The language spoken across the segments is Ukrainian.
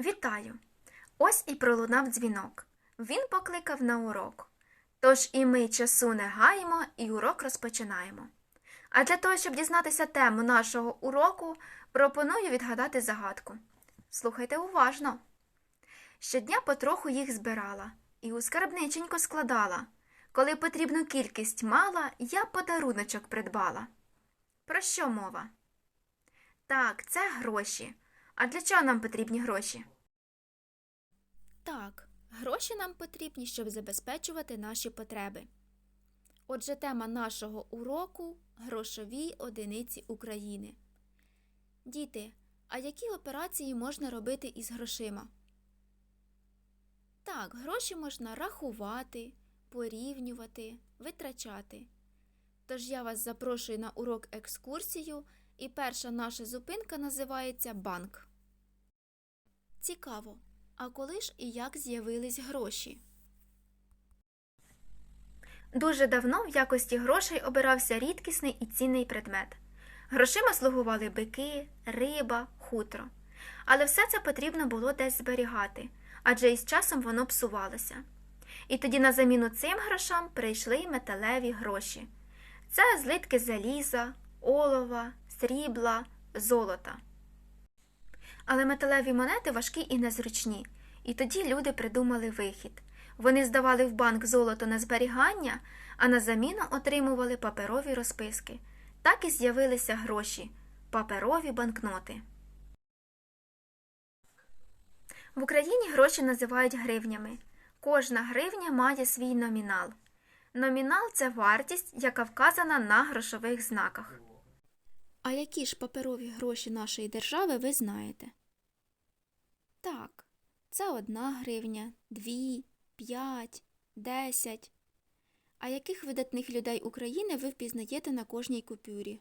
Вітаю! Ось і пролунав дзвінок. Він покликав на урок. Тож і ми часу не гаємо і урок розпочинаємо. А для того, щоб дізнатися тему нашого уроку, пропоную відгадати загадку. Слухайте уважно. Щодня потроху їх збирала і у скарбниченьку складала. Коли потрібну кількість мала, я подаруночок придбала. Про що мова? Так, це гроші. А для чого нам потрібні гроші? Так, гроші нам потрібні, щоб забезпечувати наші потреби. Отже, тема нашого уроку грошові одиниці України. Діти, а які операції можна робити із грошима? Так, гроші можна рахувати, порівнювати, витрачати. Тож я вас запрошую на урок екскурсію, і перша наша зупинка називається банк. Цікаво, а коли ж і як з'явились гроші? Дуже давно в якості грошей обирався рідкісний і цінний предмет. Грошима слугували бики, риба, хутро. Але все це потрібно було десь зберігати, адже із часом воно псувалося. І тоді на заміну цим грошам прийшли металеві гроші. Це злитки заліза, олова, срібла, золота. Але металеві монети важкі і незручні, і тоді люди придумали вихід. Вони здавали в банк золото на зберігання, а на заміну отримували паперові розписки. Так і з'явилися гроші паперові банкноти. В Україні гроші називають гривнями. Кожна гривня має свій номінал. Номінал це вартість, яка вказана на грошових знаках. А які ж паперові гроші нашої держави ви знаєте? Так, це одна гривня, дві, п'ять, десять. А яких видатних людей України ви впізнаєте на кожній купюрі?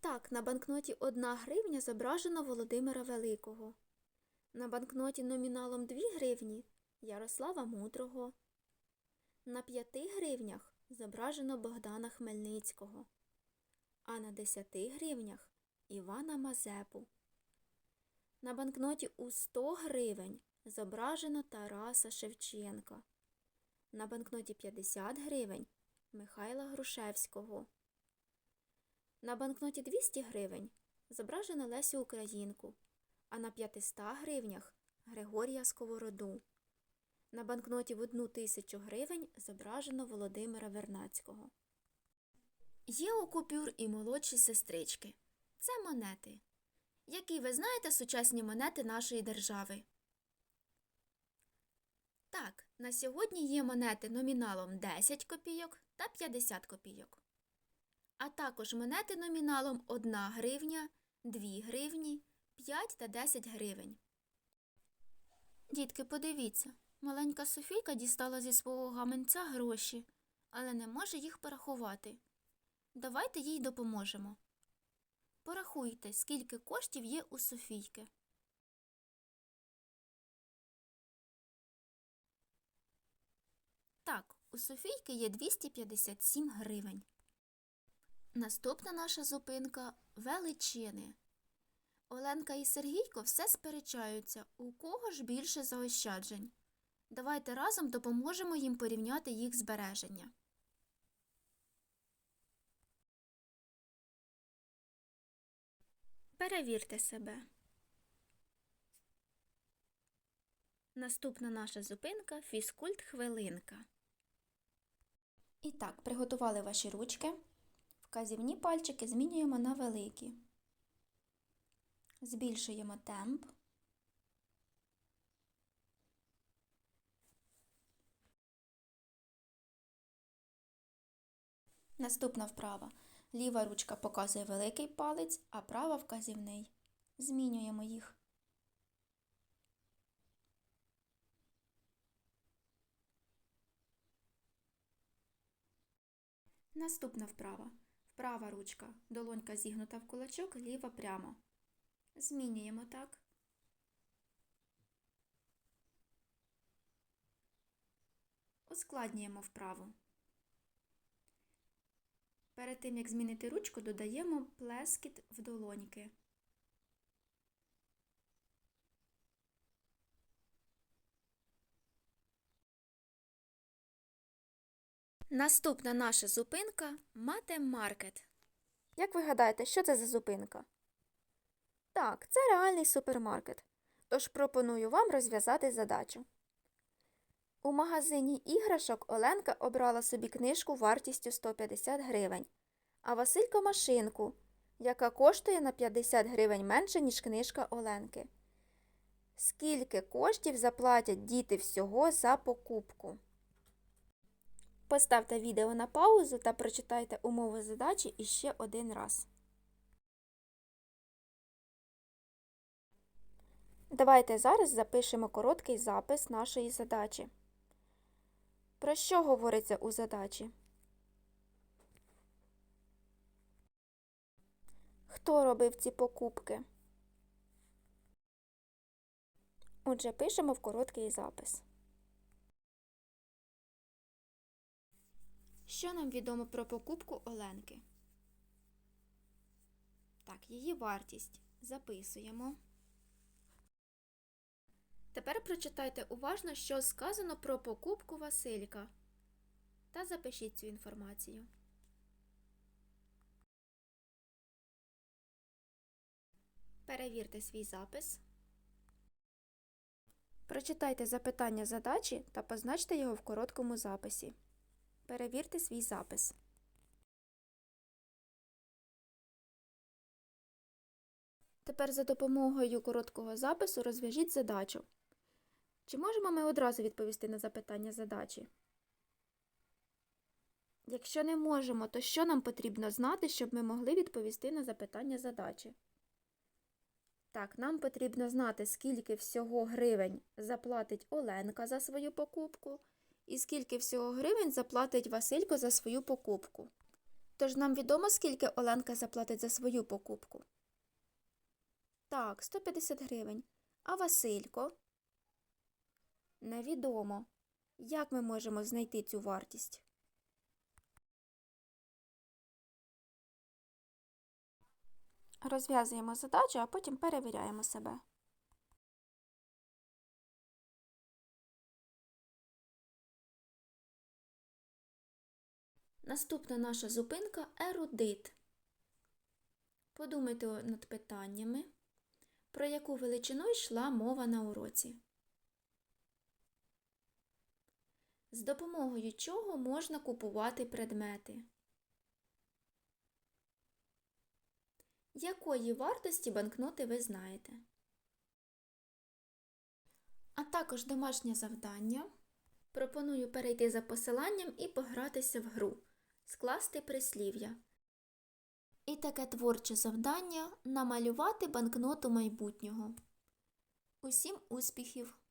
Так, на банкноті одна гривня зображено Володимира Великого. На банкноті номіналом 2 гривні Ярослава Мудрого. На 5 гривнях зображено Богдана Хмельницького, а на 10 гривнях Івана Мазепу. На банкноті у 100 гривень зображено Тараса Шевченка. На банкноті 50 гривень Михайла Грушевського. На банкноті 200 гривень зображено Лесю Українку, а на 500 гривнях Григорія Сковороду. На банкноті в одну тисячу гривень зображено Володимира Вернацького. Є у купюр і молодші сестрички. Це монети. Які ви знаєте сучасні монети нашої держави? Так, на сьогодні є монети номіналом 10 копійок та 50 копійок. А також монети номіналом 1 гривня, 2 гривні, 5 та 10 гривень. Дітки, подивіться, маленька Софійка дістала зі свого гаманця гроші, але не може їх порахувати. Давайте їй допоможемо. Порахуйте, скільки коштів є у Софійки. Так, у Софійки є 257 гривень. Наступна наша зупинка величини. Оленка і Сергійко все сперечаються, у кого ж більше заощаджень. Давайте разом допоможемо їм порівняти їх збереження. Перевірте себе. Наступна наша зупинка фізкульт хвилинка. І так, приготували ваші ручки. Вказівні пальчики змінюємо на великі. Збільшуємо темп. Наступна вправа. Ліва ручка показує великий палець, а права вказівний. Змінюємо їх. Наступна вправа. Права ручка. Долонька зігнута в кулачок, ліва прямо. Змінюємо так. Ускладнюємо вправу. Перед тим, як змінити ручку, додаємо плескіт в долоньки. Наступна наша зупинка матемаркет. Як ви гадаєте, що це за зупинка? Так, це реальний супермаркет. Тож пропоную вам розв'язати задачу. У магазині іграшок Оленка обрала собі книжку вартістю 150 гривень, а Василько машинку, яка коштує на 50 гривень менше, ніж книжка Оленки. Скільки коштів заплатять діти всього за покупку? Поставте відео на паузу та прочитайте умови задачі іще один раз. Давайте зараз запишемо короткий запис нашої задачі. Про що говориться у задачі? Хто робив ці покупки? Отже, пишемо в короткий запис. Що нам відомо про покупку Оленки? Так, її вартість записуємо. Тепер прочитайте уважно, що сказано про покупку Василька. Та запишіть цю інформацію. Перевірте свій запис. Прочитайте запитання задачі та позначте його в короткому записі. Перевірте свій запис. Тепер за допомогою короткого запису розв'яжіть задачу. Чи можемо ми одразу відповісти на запитання задачі? Якщо не можемо, то що нам потрібно знати, щоб ми могли відповісти на запитання задачі? Так, нам потрібно знати, скільки всього гривень заплатить Оленка за свою покупку, і скільки всього гривень заплатить Василько за свою покупку. Тож нам відомо, скільки Оленка заплатить за свою покупку. Так, 150 гривень. А Василько? Невідомо. Як ми можемо знайти цю вартість? Розв'язуємо задачу, а потім перевіряємо себе. Наступна наша зупинка ерудит. Подумайте над питаннями, про яку величину йшла мова на уроці. З допомогою чого можна купувати предмети? Якої вартості банкноти ви знаєте? А також домашнє завдання. Пропоную перейти за посиланням і погратися в гру, скласти прислів'я. І таке творче завдання намалювати банкноту майбутнього. Усім успіхів!